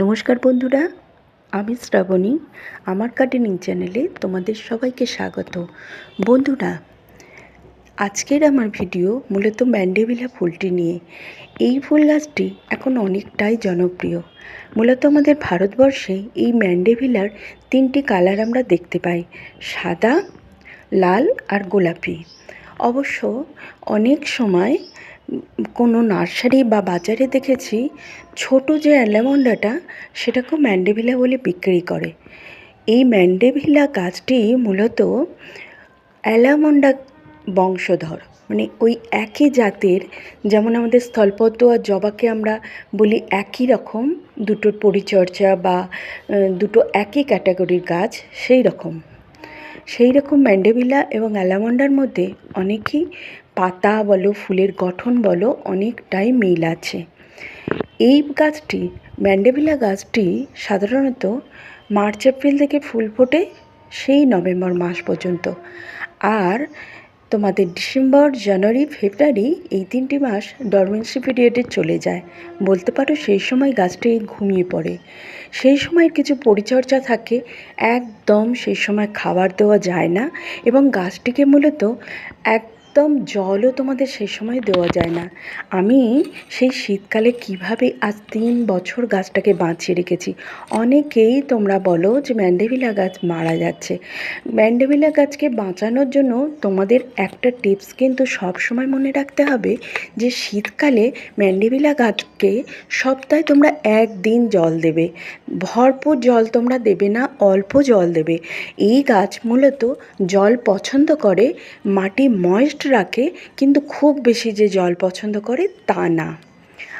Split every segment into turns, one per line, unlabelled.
নমস্কার বন্ধুরা, আমি শ্রাবণী। আমার গার্ডেনিং চ্যানেলে তোমাদের সবাইকে স্বাগত। বন্ধুরা, আজকের আমার ভিডিও মূলত ম্যান্ডেভিলা ফুলটি নিয়ে। এই ফুল গাছটি এখন অনেকটাই জনপ্রিয়। মূলত আমাদের ভারতবর্ষে এই ম্যান্ডেভিলার তিনটি কালার আমরা দেখতে পাই, সাদা, লাল আর গোলাপি। অবশ্য অনেক সময় কোনো নার্সারি বা বাজারে দেখেছি, ছোট যে অ্যালামন্ডাটা সেটাকেও ম্যান্ডেভিলা বলে বিক্রি করে। এই ম্যান্ডেভিলা গাছটি মূলত অ্যালামন্ডা বংশধর মানে ওই একই জাতের, যেমন আমাদের স্থলপদ্ম আর জবাকে আমরা বলি একই রকম, দুটোর পরিচর্যা বা দুটো একই ক্যাটাগরির গাছ সেই রকম। সেই রকম ম্যান্ডেভিলা এবং অ্যালামন্ডার মধ্যে অনেকই পাতা বলো, ফুলের গঠন বলো, অনেকটাই মিল আছে। এই গাছটি, ম্যান্ডেভিলা গাছটি সাধারণত মার্চ, এপ্রিল থেকে ফুল ফোটে সেই নভেম্বর মাস পর্যন্ত। আর তোমাদের ডিসেম্বর, জানুয়ারি, ফেব্রুয়ারি এই তিনটি মাস ডরমেন্সি পিরিয়ডে চলে যায়। বলতে পারো সেই সময় গাছটি ঘুমিয়ে পড়ে। সেই সময়ের কিছু পরিচর্যা থাকে, একদম সেই সময় খাবার দেওয়া যায় না এবং গাছটিকে মূলত এক একদম জলও তোমাদের সেই সময় দেওয়া যায় না। আমি সেই শীতকালে কীভাবে আজ তিন বছর গাছটাকে বাঁচিয়ে রেখেছি? অনেকেই তোমরা বলো যে ম্যান্ডেভিলা গাছ মারা যাচ্ছে। ম্যান্ডেভিলা গাছকে বাঁচানোর জন্য তোমাদের একটা টিপস কিন্তু সব সময় মনে রাখতে হবে যে শীতকালে ম্যান্ডেভিলা গাছকে সপ্তাহে তোমরা একদিন জল দেবে। ভরপুর জল তোমরা দেবে না, অল্প জল দেবে। এই গাছ মূলত জল পছন্দ করে মাটি ময়েস্ট রাখে, কিন্তু খুব বেশি যে জল পছন্দ করে তা না।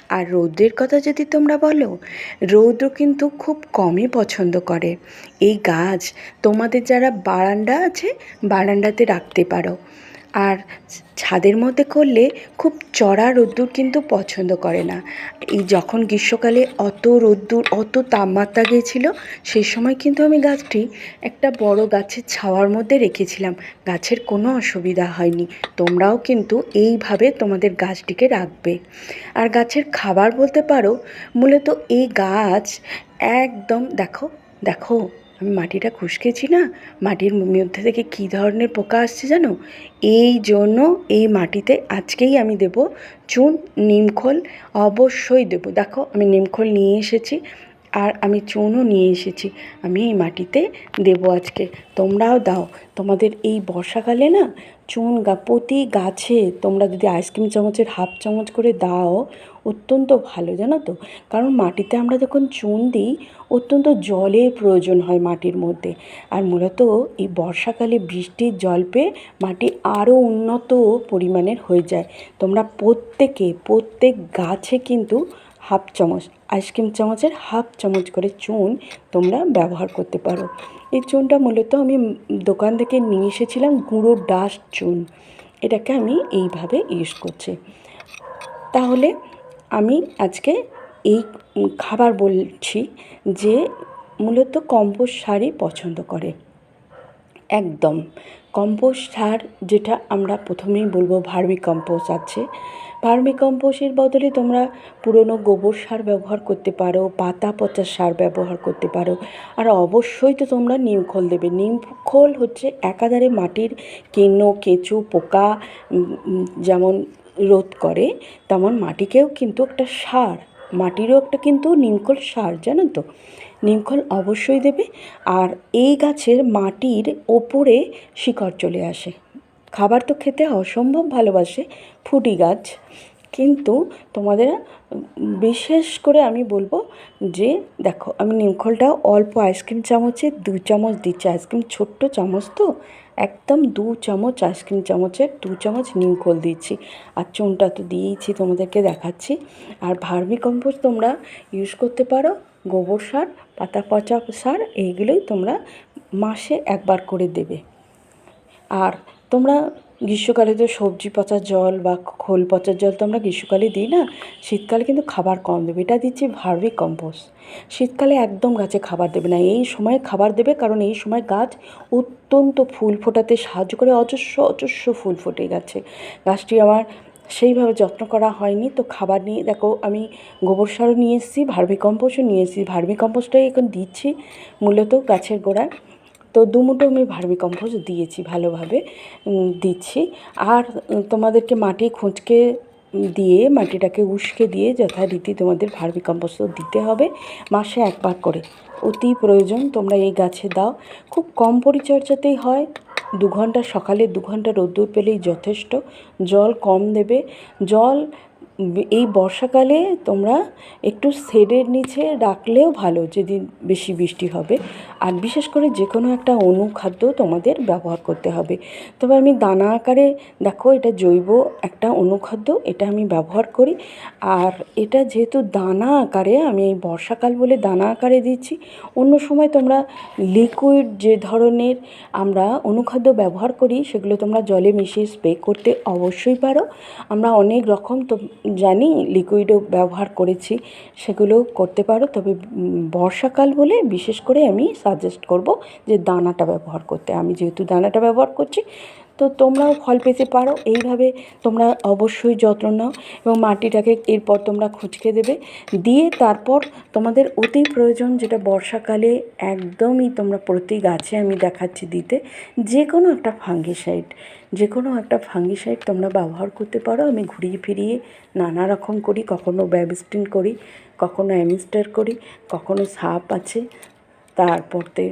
আর রৌদ্রের কথা যদি তোমরা বলো, রৌদ্র কিন্তু খুব কমই পছন্দ করে। এই গাছ তোমাদের যারা বারান্দা আছে, বারান্দাতে রাখতে পারো। আর ছাদের মধ্যে করলে খুব চড়া রোদ্দুর কিন্তু পছন্দ করে না। এই যখন গ্রীষ্মকালে অত রোদ্দুর, অত তাপমাত্রা গিয়েছিল, সেই সময় কিন্তু আমি গাছটি একটা বড় গাছের ছাওয়ার মধ্যে রেখেছিলাম। গাছের কোনো অসুবিধা হয়নি। তোমরাও কিন্তু এইভাবে তোমাদের গাছটিকে রাখবে। আর গাছের খাবার বলতে পারো, মূলত এই গাছ একদম, দেখো দেখো আমি মাটিটা খুশকেছি না? মাটির মধ্যে থেকে কী ধরনের পোকা আসছে জানো? এই জন্য এই মাটিতে আজকেই আমি দেব চুন, নিমখোল, অবশ্যই দেবো। দেখো, আমি নিমখোল নিয়ে এসেছি। আর আমি চুনও নিয়ে এসেছি। আমি এই মাটিতে দেবো আজকে। তোমরাও দাও। তোমাদের এই বর্ষাকালে না চুন গা, প্রতি গাছে তোমরা যদি আইসক্রিম চামচের হাফ চামচ করে দাও, অত্যন্ত ভালো, জানো তো? কারণ মাটিতে আমরা যখন চুন দিই, অত্যন্ত জলের প্রয়োজন হয় মাটির মধ্যে। আর মূলত এই বর্ষাকালে বৃষ্টির জল পেয়ে মাটি আরও উন্নত পরিমাণের হয়ে যায়। তোমরা প্রত্যেকে, প্রত্যেক গাছে কিন্তু হাফ চামচ আইসক্রিম চামচের হাফ চামচ করে চুন তোমরা ব্যবহার করতে পারো। এই চুনটা মূলত আমি দোকান থেকে নিয়ে এসেছিলাম গুঁড়ো ডাস্ট চুন। এটাকে আমি এইভাবে ইউজ করছি। তাহলে আমি আজকে এই খাবার বলছি যে মূলত কম্পোস্ট শাড়ি পছন্দ করে। একদম। কম্পোস্ট সার যেটা আমরা প্রথমেই বলব ভার্মি কম্পোস্ট আছে। ভার্মি কম্পোস্টের বদলে তোমরা পুরনো গোবর সার ব্যবহার করতে পারো, পাতা পচা সার ব্যবহার করতে পারো। আর অবশ্যই তো তোমরা নিমখোল দেবে। নিমখোল হচ্ছে একাধারে মাটির কেনো কেঁচু, পোকা যেমন রোধ করে, তেমন মাটিকেও কিন্তু একটা সার, মাটিরও একটা কিন্তু নিমখোল সার, জানো তো? নিমখোল অবশ্যই দেবে আর এই গাছের মাটির ওপরে শিকড় চলে আসে। খাবার তো খেতে অসম্ভব ভালোবাসে ফুটি গাছ। কিন্তু তোমাদের বিশেষ করে আমি বলব যে, দেখো, আমি নিমখোলটা অল্প আইসক্রিম চামচে দু চামচ দিচ্ছি। আইসক্রিম ছোট্ট চামচ তো, একদম দু চামচ আইসক্রিম চামচের দু চামচ নিমখোল দিচ্ছি। আর চুনটা তো দিয়েইছি তোমাদেরকে দেখাচ্ছি। আর ভার্মি কম্পোস্ট তোমরা ইউজ করতে পারো। গোবর সার, পাতা পচা সার, এইগুলোই তোমরা মাসে একবার করে দেবে। আর তোমরা গ্রীষ্মকালে তো সবজি পচা জল বা খোল পচার জল তো আমরা গ্রীষ্মকালে দিই না, শীতকালে কিন্তু খাবার কম দেবে। এটা দিচ্ছি ভার্মি কম্পোস্ট। শীতকালে একদম গাছে খাবার দেবে না। এই সময় খাবার দেবে কারণ এই সময় গাছ অত্যন্ত ফুল ফোটাতে সাহায্য করে। অজস্র অজস্র ফুল ফোটে গাছে। গাছটি আমার সেইভাবে যত্ন করা হয়নি। তো খাবার নিয়ে, দেখো আমি গোবর সারও নিয়ে এসেছি, ভার্মি কম্পোস্টও নিয়ে এসেছি। ভার্মি কম্পোস্টটাই এখন দিচ্ছি মূলত গাছের গোড়ায়। তো দুমুটো আমি ভার্মি কম্পোস্ট দিয়েছি ভালোভাবে দিচ্ছি। আর তোমাদেরকে মাটি খুঁচকে দিয়ে, মাটিটাকে উস্কে দিয়ে যথারীতি তোমাদের ভার্মি কম্পোস্ট দিতে হবে মাসে একবার করে। অতি প্রয়োজন তোমরা এই গাছে দাও। খুব কম পরিচর্যাতেই হয়। দু ঘণ্টা সকালে দু ঘণ্টা রোদ্দুর পেলেই যথেষ্ট। জল কম দেবে। জল এই বর্ষাকালে তোমরা একটু শেডের নিচে রাখলেও ভালো, যেদিন বেশি বৃষ্টি হবে। আর বিশেষ করে যে কোনো একটা অনুখাদ্য তোমাদের ব্যবহার করতে হবে। তবে আমি দানা আকারে, দেখো এটা জৈব একটা অনুখাদ্য, এটা আমি ব্যবহার করি। আর এটা যেহেতু দানা আকারে, আমি এই বর্ষাকাল বলে দানা আকারে দিচ্ছি অন্য সময় তোমরা লিকুইড যে ধরনের আমরা অনুখাদ্য ব্যবহার করি, সেগুলো তোমরা জলে মিশিয়ে স্প্রে করতে অবশ্যই পারো। আমরা অনেক রকম তো জানি লিকুইডও ব্যবহার করেছি সেগুলো করতে পারো। তবে বর্ষাকাল বলে বিশেষ করে আমি সাজেস্ট করব যে দানাটা ব্যবহার করতে। আমি যেহেতু দানাটা ব্যবহার করছি, তো তোমরাও ফল পেতে পারো। এইভাবে তোমরা অবশ্যই যত্ন নাও এবং মাটিটাকে এরপর তোমরা খুঁচকে দেবে। দিয়ে তারপর তোমাদের অতি প্রয়োজন যেটা বর্ষাকালে একদমই তোমরা প্রতি গাছে আমি দেখাচ্ছি দিতে যে কোনো একটা ফাঙ্গিসাইড যে কোনো একটা ফাঙ্গিসাইড তোমরা ব্যবহার করতে পারো। আমি ঘুরিয়ে ফিরিয়ে নানা রকম করি, কখনো ব্যাবিস্টিন করি, কখনো অ্যামিস্টার করি, কখনো সাপ আছে। তারপরতে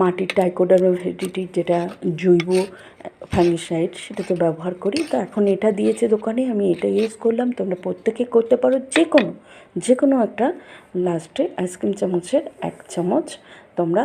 মাটির টাইকোডারো ভেরিটির যেটা জৈব ফ্যাঙ্গিসাইড সেটা তো ব্যবহার করি। তো এখন এটা দিয়েছে দোকানে, আমি এটা ইউজ করলাম। তোমরা প্রত্যেকে করতে পারো যে কোনো যে কোনো একটা লাস্টে আইসক্রিম চামচের এক চামচ তোমরা